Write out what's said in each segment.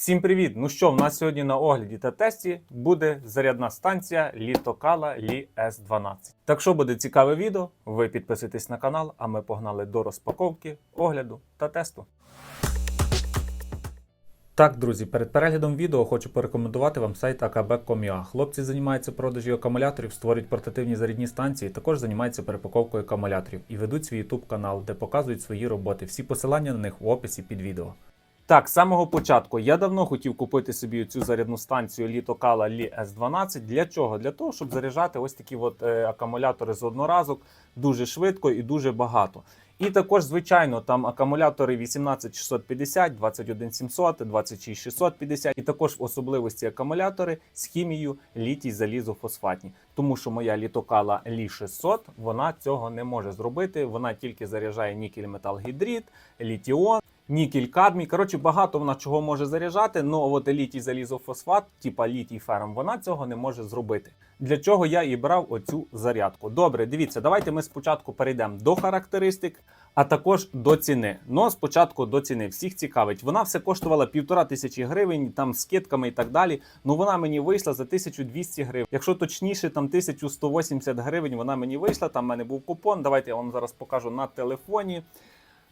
Всім привіт! Ну що, в нас сьогодні на огляді та тесті буде зарядна станція Літокала Li S12. Так що буде цікаве відео, ви підписуйтесь на канал, а ми погнали до розпаковки, огляду та тесту. Так, друзі, перед переглядом відео хочу порекомендувати вам сайт akb.com.ua. Хлопці займаються продажі акумуляторів, створюють портативні зарядні станції, також займаються перепаковкою акумуляторів і ведуть свій YouTube канал, де показують свої роботи. Всі посилання на них в описі під відео. Так, з самого початку я давно хотів купити собі цю зарядну станцію Літокала Li S12. Для чого? Для того, щоб заряджати ось такі от, е, акумулятори з одноразок дуже швидко і дуже багато. І також, звичайно, там акумулятори 18650, 21700, 26650, і також в особливості акумулятори з хімією літій залізофосфатні. Тому що моя літокала Лі 600 вона цього не може зробити. Вона тільки заряджає нікель метал гідрид, літіон. Нікель кадмій. Коротше, багато вона чого може заряджати, але от літій залізофосфат, типа літій ферм, вона цього не може зробити. Для чого я і брав оцю зарядку. Добре, дивіться, давайте ми спочатку перейдемо до характеристик, а також до ціни. Ну, спочатку до ціни. Всіх цікавить. Вона все коштувала півтора тисячі гривень, там з скидками і так далі. Ну вона мені вийшла за 1200 гривень. Якщо точніше, там 1180 гривень вона мені вийшла. Там в мене був купон. Давайте я вам зараз покажу на телефоні.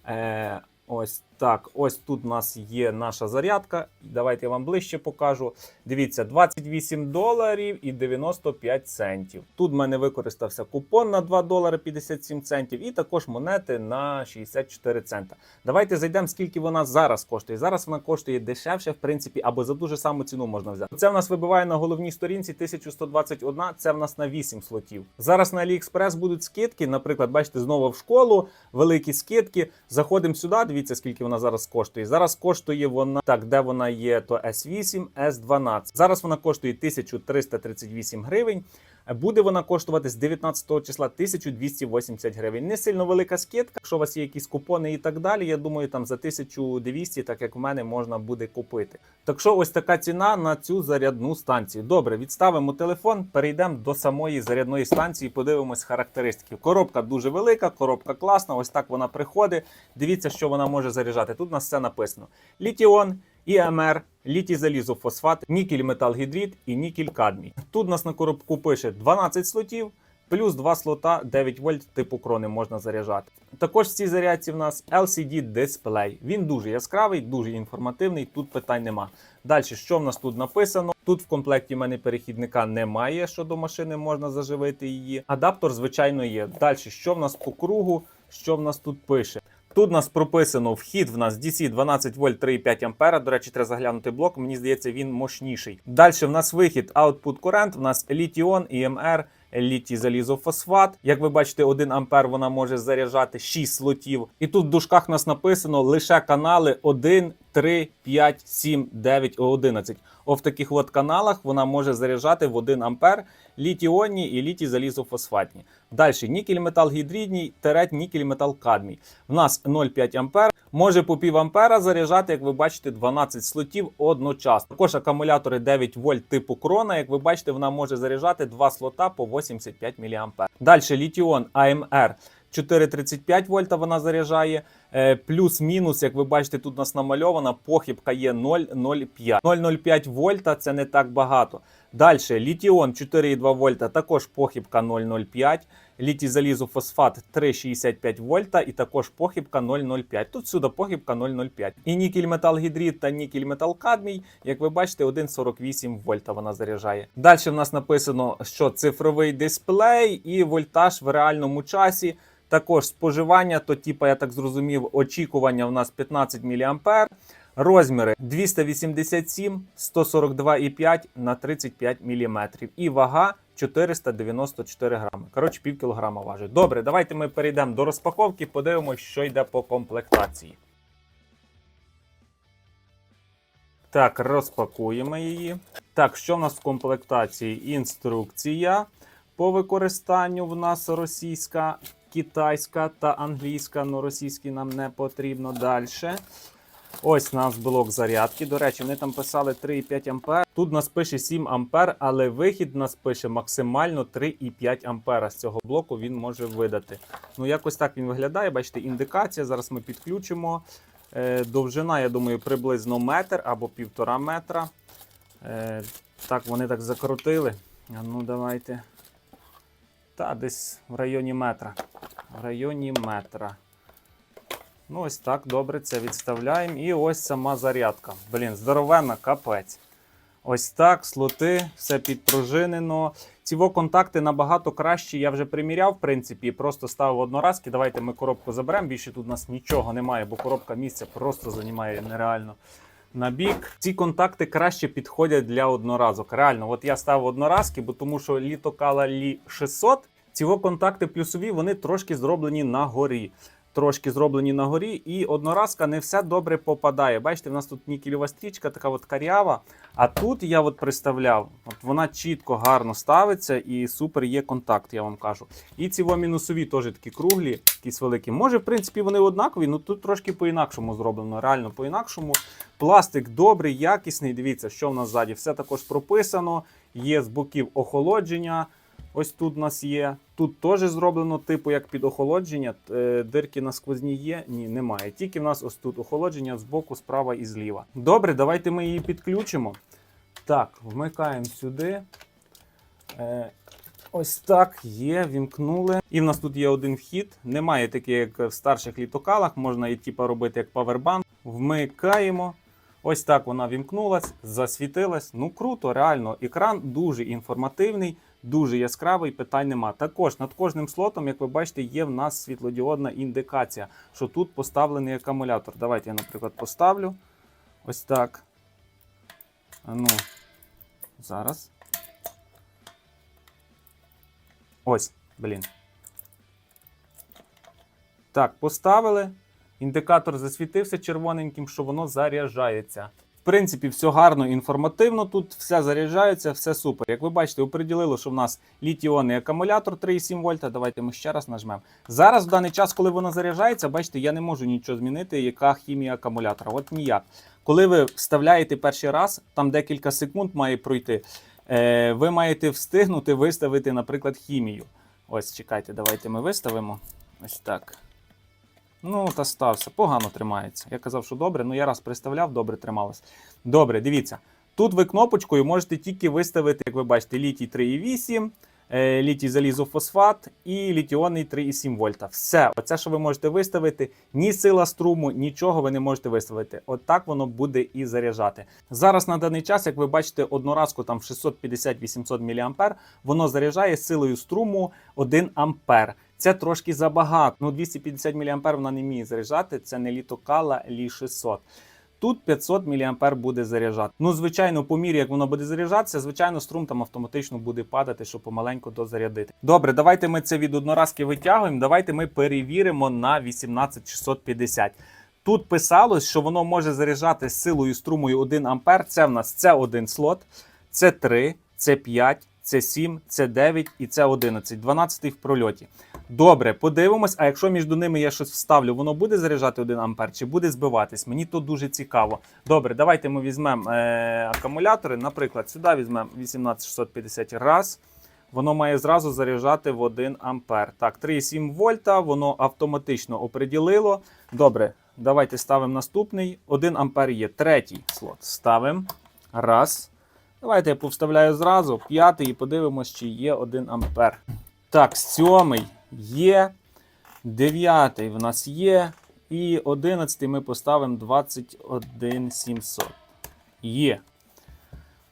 Е, Ось так. Ось тут у нас є наша зарядка. Давайте я вам ближче покажу. Дивіться, 28 доларів і 95 центів. Тут в мене використався купон на 2 долари 57 центів, і також монети на 64 цента. Давайте зайдемо, скільки вона зараз коштує. Зараз вона коштує дешевше, в принципі, або за дуже саму ціну можна взяти. Це в нас вибиває на головній сторінці 1121, це в нас на 8 слотів. Зараз на AliExpress будуть скидки. Наприклад, бачите, знову в школу, великі скидки. Заходимо сюди. Дивіться, скільки вона зараз коштує. Зараз коштує вона так, де вона є, то S8, S12. Зараз вона коштує 1338 гривень. Буде вона коштувати з 19 числа 1280 гривень. Не сильно велика скидка. Якщо у вас є якісь купони і так далі, я думаю, там за 1200, так як в мене, можна буде купити. Так що ось така ціна на цю зарядну станцію. Добре, відставимо телефон, перейдемо до самої зарядної станції, подивимось характеристики. Коробка дуже велика, коробка класна. Ось так вона приходить. Дивіться, що вона може заряджати. Тут у нас все написано: літіон. ІМР, літій залізофосфат, нікель металгідрид і нікель кадмій. Тут нас на коробку пише 12 слотів, плюс 2 слота 9 вольт типу крони можна заряджати. Також в цій зарядці в нас LCD дисплей. Він дуже яскравий, дуже інформативний, тут питань нема. Далі, що в нас тут написано? Тут в комплекті в мене перехідника немає, що до машини можна заживити її. Адаптер, звичайно, є. Далі, що в нас по кругу, що в нас тут пише? Тут у нас прописано вхід в нас DC 12 вольт 3,5 ампера. До речі, треба заглянути блок. Мені здається, він мощніший. Далі в нас вихід Output Current, в нас літіон, ІМР, літій залізофосфат. Як ви бачите, 1 ампер вона може заряджати 6 слотів. І тут в дужках у нас написано лише канали 1, 3, 5, 7, 9, 11. О, в таких от каналах вона може заряджати в 1 ампер літіонні і літій залізофосфатні. Далі нікель метал гідридній, терет нікель метал кадмій. В нас 0,5 ампер. Може по пів ампера заряджати, як ви бачите, 12 слотів одночасно. Також акумулятори 9 вольт типу крона. Як ви бачите, вона може заряджати 2 слота по 85 мА. Далі літіон АМР 4,35 вольта вона заряджає. Е, Плюс-мінус, як ви бачите, тут у нас намальована похибка є 0,05. 0,05 вольта це не так багато. Далі літіон 4,2 вольта, також похибка 0,05. Літій залізофосфат 3,65 вольта і також похибка 0,05. Тут сюди похибка 0,05. І нікель метал гідрид та нікель метал кадмій, як ви бачите, 1,48 вольта вона заряджає. Далі в нас написано, що цифровий дисплей і вольтаж в реальному часі. Також споживання, то, типа, я так зрозумів, очікування в нас 15 мА. Розміри 287, 142,5 на 35 мм. І вага 494 грами. Коротше, пів кілограма важить. Добре, давайте ми перейдемо до розпаковки, подивимося, що йде по комплектації. Так, розпакуємо її. Так, що в нас в комплектації? Інструкція по використанню в нас російська, китайська та англійська. Ну, російські нам не потрібно далі. Ось нас блок зарядки. До речі, вони там писали 3,5 ампер. Тут нас пише 7 ампер, але вихід нас пише максимально 3,5 ампера. З цього блоку він може видати. Ну, якось так він виглядає. Бачите, індикація. Зараз ми підключимо. Е, довжина, я думаю, приблизно метр або півтора метра. Е, так, вони так закрутили. Ну давайте. Та, десь в районі метра. В районі метра. Ну, ось так, добре, це відставляємо. І ось сама зарядка. Блін, здоровенна, капець. Ось так, слоти, все підпружинено. Ці контакти набагато кращі. Я вже приміряв, в принципі, просто ставив одноразки. Давайте ми коробку заберемо. Більше тут у нас нічого немає, бо коробка місця просто займає нереально. На бік. Ці контакти краще підходять для одноразок. Реально, от я ставив одноразки, бо тому що літокала Лі 600. Ці контакти плюсові, вони трошки зроблені на горі. Трошки зроблені на горі, і одноразка не все добре попадає. Бачите, в нас тут нікелева стрічка, така от карява. А тут я от представляв, от вона чітко гарно ставиться і супер є контакт, я вам кажу. І ці мінусові теж такі круглі, якісь великі. Може, в принципі, вони однакові, але тут трошки по-інакшому зроблено. Реально по-інакшому. Пластик добрий, якісний. Дивіться, що в нас ззаді. Все також прописано. Є з боків охолодження. Ось тут у нас є. Тут теж зроблено, типу, як під охолодження. Е, Дирки на сквозні є? Ні, немає. Тільки в нас ось тут охолодження з боку, справа і зліва. Добре, давайте ми її підключимо. Так, вмикаємо сюди. Е, Ось так є, вімкнули. І в нас тут є один вхід. Немає такий, як в старших літокалах. Можна і типу, робити як павербанк. Вмикаємо. Ось так вона вімкнулась, засвітилась. Ну круто, реально. Екран дуже інформативний, дуже яскравий, питань нема. Також над кожним слотом, як ви бачите, є в нас світлодіодна індикація, що тут поставлений акумулятор. Давайте я, наприклад, поставлю. Ось так. Ну, зараз. Ось, блін. Так, поставили. Індикатор засвітився червоненьким, що воно заряджається. Принципі, все гарно, інформативно тут, все заряджається, все супер. Як ви бачите, оприділило, що в нас літіонний акумулятор 3,7 вольта. Давайте ми ще раз нажмемо. Зараз, в даний час, коли воно заряджається, бачите, я не можу нічого змінити, яка хімія акумулятора. От ніяк. Коли ви вставляєте перший раз, там декілька секунд має пройти. Е, ви маєте встигнути виставити, наприклад, хімію. Ось, чекайте, давайте ми виставимо. Ось так. Ну, та стався, погано тримається. Я казав, що добре, ну я раз представляв, добре трималось. Добре, дивіться. Тут ви кнопочкою можете тільки виставити, як ви бачите, літій 3,8, е, літій залізофосфат і літіонний 3,7 вольта. Все, оце, що ви можете виставити, ні сила струму, нічого ви не можете виставити. От так воно буде і заряджати. Зараз на даний час, як ви бачите, одноразку там 650-800 мА, воно заряджає силою струму 1 ампер. Це трошки забагато. Ну, 250 мА вона не вміє заряджати. Це не літокала Лі 600. Тут 500 мА буде заряджати. Ну, звичайно, по мірі, як воно буде заряджатися, звичайно, струм там автоматично буде падати, щоб помаленьку дозарядити. Добре, давайте ми це від одноразки витягуємо. Давайте ми перевіримо на 18650. Тут писалось, що воно може заряджати з силою струмою 1 А. Це в нас це один слот, це 3, це 5, це 7, це 9 і це 11. 12 в прольоті. Добре, подивимось. А якщо між ними я щось вставлю, воно буде заряджати 1 ампер чи буде збиватись? Мені то дуже цікаво. Добре, давайте ми візьмемо е, акумулятори. Наприклад, сюди візьмемо 18650 раз. Воно має зразу заряджати в 1 ампер. Так, 3,7 вольта, воно автоматично оприділило. Добре, давайте ставимо наступний. 1 ампер є. Третій слот. Ставимо. Раз. Давайте я повставляю зразу. П'ятий і подивимось, чи є 1 ампер. Так, сьомий є. Дев'ятий в нас є. І одинадцятий ми поставимо 21700. Є.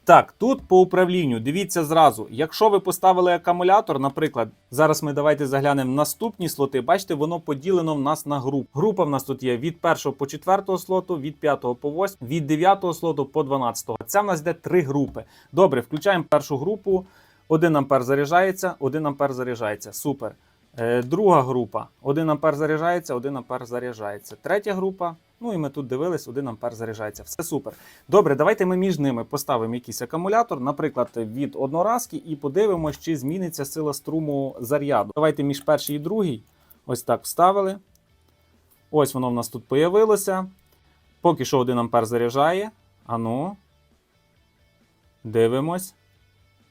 Так, тут по управлінню. Дивіться зразу. Якщо ви поставили акумулятор, наприклад, зараз ми давайте заглянемо наступні слоти. Бачите, воно поділено в нас на груп. Група в нас тут є від 1 по 4 слоту, від 5 по 8, від 9 слоту по 12. Це в нас йде три групи. Добре, включаємо першу групу. 1 ампер заряджається, 1 ампер заряджається. Супер. Е, Друга група 1 ампер заряджається, 1 ампер заряджається. Третя група. Ну і ми тут дивились, 1 ампер заряджається. Все супер. Добре, давайте ми між ними поставимо якийсь акумулятор, наприклад, від одноразки, і подивимося, чи зміниться сила струму заряду. Давайте між перший і другий. Ось так вставили. Ось воно в нас тут появилося. Поки що 1 ампер заряджає. Ану. Дивимось.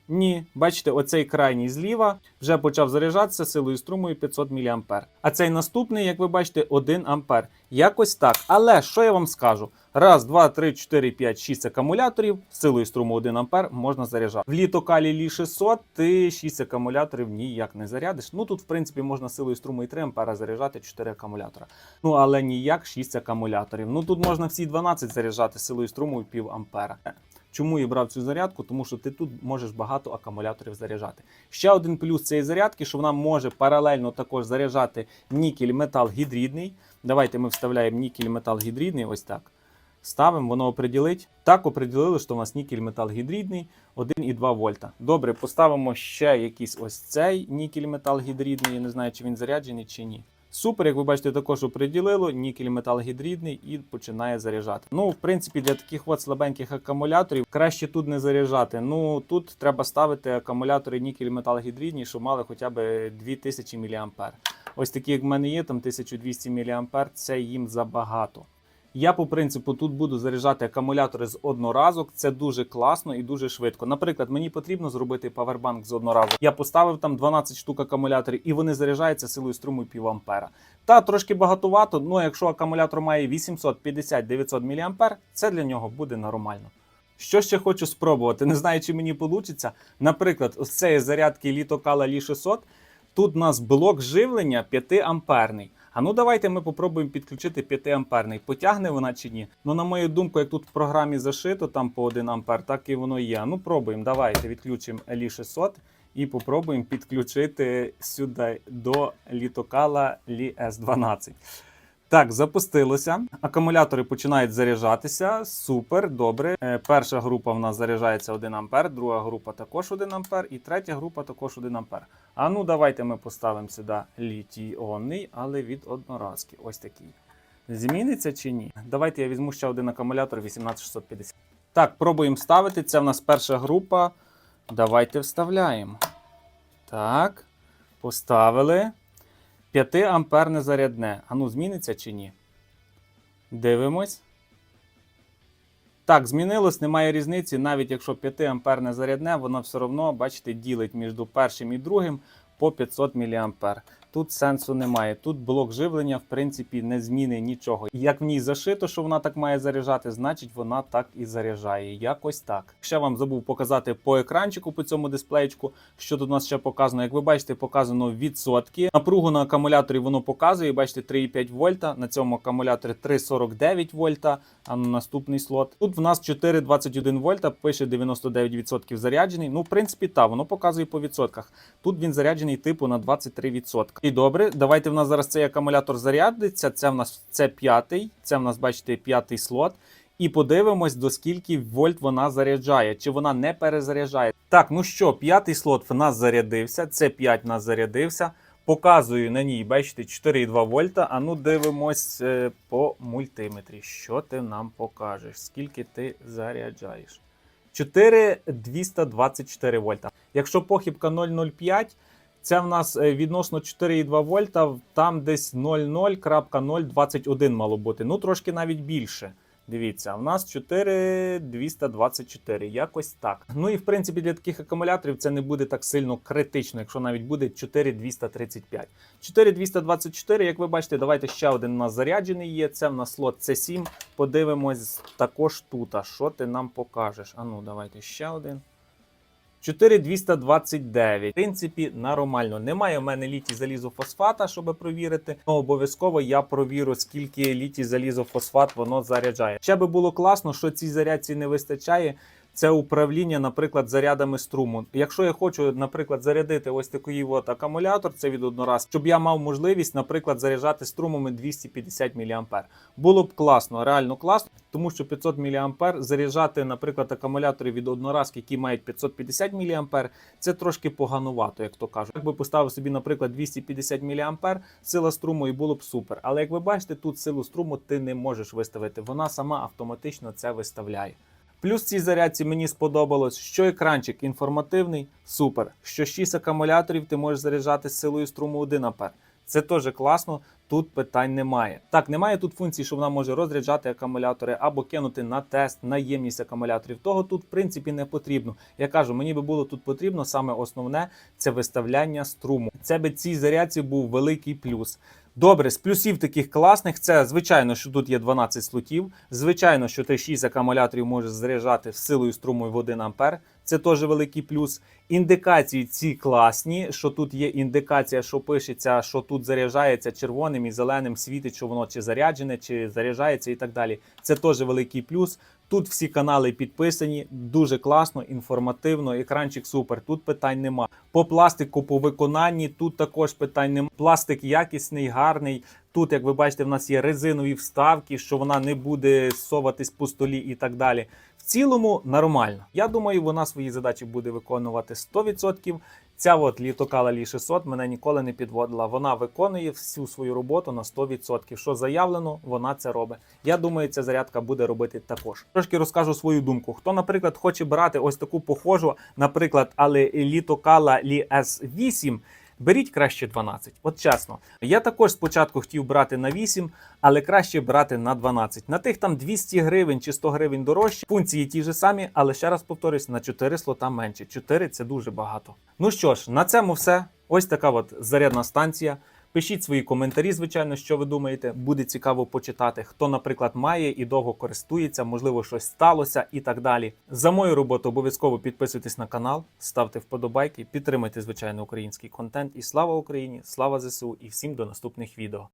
Ні, бачите, оцей крайній зліва вже почав заряджатися силою струмою 500 мА. А цей наступний, як ви бачите, 1 А. Якось так. Але що я вам скажу? Раз, два, три, чотири, п'ять, шість акумуляторів силою струму 1 А можна заряджати. В літокалі Лі 600 ти 6 акумуляторів ніяк не зарядиш. Ну тут, в принципі, можна силою струму і 3 А заряджати 4 акумулятора. Ну але ніяк 6 акумуляторів. Ну тут можна всі 12 заряджати силою струму і пів ампера. Чому я брав цю зарядку? Тому що ти тут можеш багато акумуляторів заряджати. Ще один плюс цієї зарядки, що вона може паралельно також заряджати нікель метал гідридний. Давайте ми вставляємо нікель метал гідридний, ось так. Ставимо, воно оприділить. Так оприділили, що у нас нікель метал гідридний 1,2 вольта. Добре, поставимо ще якийсь ось цей нікель метал гідридний. Я не знаю, чи він заряджений, чи ні. Супер, як ви бачите, також оприділило, нікель метал гідрідний і починає заряджати. Ну, в принципі, для таких от слабеньких акумуляторів краще тут не заряджати. Ну тут треба ставити акумулятори нікель метал гідридні, щоб мали хоча б 2000 мА. Ось такі, як в мене є, там 1200 мА, це їм забагато. Я по принципу тут буду заряджати акумулятори з одноразок. Це дуже класно і дуже швидко. Наприклад, мені потрібно зробити павербанк з одноразок. Я поставив там 12 штук акумуляторів, і вони заряджаються силою струму пів ампера. Та трошки багатувато. Ну якщо акумулятор має 850-900 мА, це для нього буде нормально. Що ще хочу спробувати? Не знаю, чи мені вийде. Наприклад, ось цієї зарядки літокала Лі 600. Тут у нас блок живлення 5 амперний. А ну давайте ми попробуємо підключити 5 амперний. Потягне вона чи ні? Ну, на мою думку, як тут в програмі зашито там по 1 ампер, так і воно є. Ну, пробуємо. Давайте відключимо Лі 600 і попробуємо підключити сюди до літокала Лі S12. Так, запустилося. Акумулятори починають заряджатися. Супер, добре. Е, перша група в нас заряджається 1 ампер, друга група також 1 ампер, і третя група також 1 ампер. А ну давайте ми поставимо сюди літій-іонний, але від одноразки. Ось такий. Зміниться чи ні? Давайте я візьму ще один акумулятор 18650. Так, пробуємо ставити. Це в нас перша група. Давайте вставляємо. Так, поставили. 5 амперне зарядне. А ну, зміниться чи ні? Дивимось. Так, змінилось, немає різниці. Навіть якщо 5 амперне зарядне, воно все одно, бачите, ділить між першим і другим по 500 мА. Тут сенсу немає. Тут блок живлення, в принципі, не зміни нічого. Як в ній зашито, що вона так має заряджати, значить вона так і заряджає. Якось так. Ще вам забув показати по екранчику по цьому дисплеєчку, що тут у нас ще показано. Як ви бачите, показано відсотки. Напругу на акумуляторі воно показує. Бачите, 3,5 вольта. На цьому акумуляторі 3,49 вольта. А на наступний слот. Тут в нас 4,21 вольта, пише 99% заряджений. Ну, в принципі, так, воно показує по відсотках. Тут він заряджений типу на 23%. І добре, давайте в нас зараз цей акумулятор зарядиться. Це в нас це п'ятий, це в нас, бачите, п'ятий слот. І подивимось, до скільки вольт вона заряджає, чи вона не перезаряджає. Так, ну що, п'ятий слот в нас зарядився, це 5 в нас зарядився. Показую на ній, бачите, 4,2 вольта. А ну дивимось е, по мультиметрі. Що ти нам покажеш? Скільки ти заряджаєш? 4,224 вольта. Якщо похибка 0,05, це в нас е, відносно 4,2 вольта, там десь 0,0.021 мало бути. Ну, трошки навіть більше. Дивіться, а в нас 4,224, якось так. Ну і в принципі для таких акумуляторів це не буде так сильно критично, якщо навіть буде 4,235. 4,224, як ви бачите, давайте ще один у нас заряджений є. Це в нас слот C7. Подивимось також тут. А що ти нам покажеш? А ну, давайте ще один. 4229. В принципі, нормально. Немає в мене літій залізофосфата, щоб провірити. Ну, обов'язково я провірю, скільки літій залізофосфат воно заряджає. Ще би було класно, що цій зарядці не вистачає. Це управління, наприклад, зарядами струму. Якщо я хочу, наприклад, зарядити ось такий от акумулятор, це від однораз, щоб я мав можливість, наприклад, заряджати струмами 250 мА. Було б класно, реально класно, тому що 500 мА заряджати, наприклад, акумулятори від одноразки, які мають 550 мА, це трошки поганувато, як то кажуть. Якби поставив собі, наприклад, 250 мА, сила струму і було б супер. Але як ви бачите, тут силу струму ти не можеш виставити. Вона сама автоматично це виставляє. Плюс цій зарядці мені сподобалось, що екранчик інформативний, супер. Що 6 акумуляторів ти можеш заряджати з силою струму 1 А. Це теж класно, Тут питань немає. Так, немає тут функції, що вона може розряджати акумулятори або кинути на тест на ємність акумуляторів. Того тут, в принципі, не потрібно. Я кажу, мені би було тут потрібно саме основне це виставляння струму. Це би цій зарядці був великий плюс. Добре, з плюсів таких класних, це звичайно, що тут є 12 слотів. Звичайно, що ти 6 акумуляторів можеш заряджати з силою струму в 1 ампер. Це теж великий плюс. Індикації ці класні, що тут є індикація, що пишеться, що тут заряджається червоним і зеленим світить, що воно чи заряджене, чи заряджається і так далі. Це теж великий плюс. Тут всі канали підписані, дуже класно, інформативно, екранчик супер. Тут питань нема. По пластику, по виконанні, тут також питань нема. Пластик якісний, гарний. Тут, як ви бачите, в нас є резинові вставки, що вона не буде соватись по столі і так далі. В цілому нормально. Я думаю, вона свої задачі буде виконувати 100%. Ця от літокала Лі 600 мене ніколи не підводила. Вона виконує всю свою роботу на 100%. Що заявлено, вона це робить. Я думаю, ця зарядка буде робити також. Трошки розкажу свою думку. Хто, наприклад, хоче брати ось таку похожу, наприклад, але літокала Лі S8. Беріть краще 12. От чесно. Я також спочатку хотів брати на 8, але краще брати на 12. На тих там 200 гривень чи 100 гривень дорожче. Функції ті ж самі, але ще раз повторюсь, на 4 слота менше. 4 це дуже багато. Ну що ж, на цьому все. Ось така от зарядна станція. Пишіть свої коментарі, звичайно, що ви думаєте. Буде цікаво почитати, хто, наприклад, має і довго користується, можливо, щось сталося і так далі. За мою роботу обов'язково підписуйтесь на канал, ставте вподобайки, підтримайте, звичайно, український контент. І слава Україні! Слава ЗСУ і всім до наступних відео.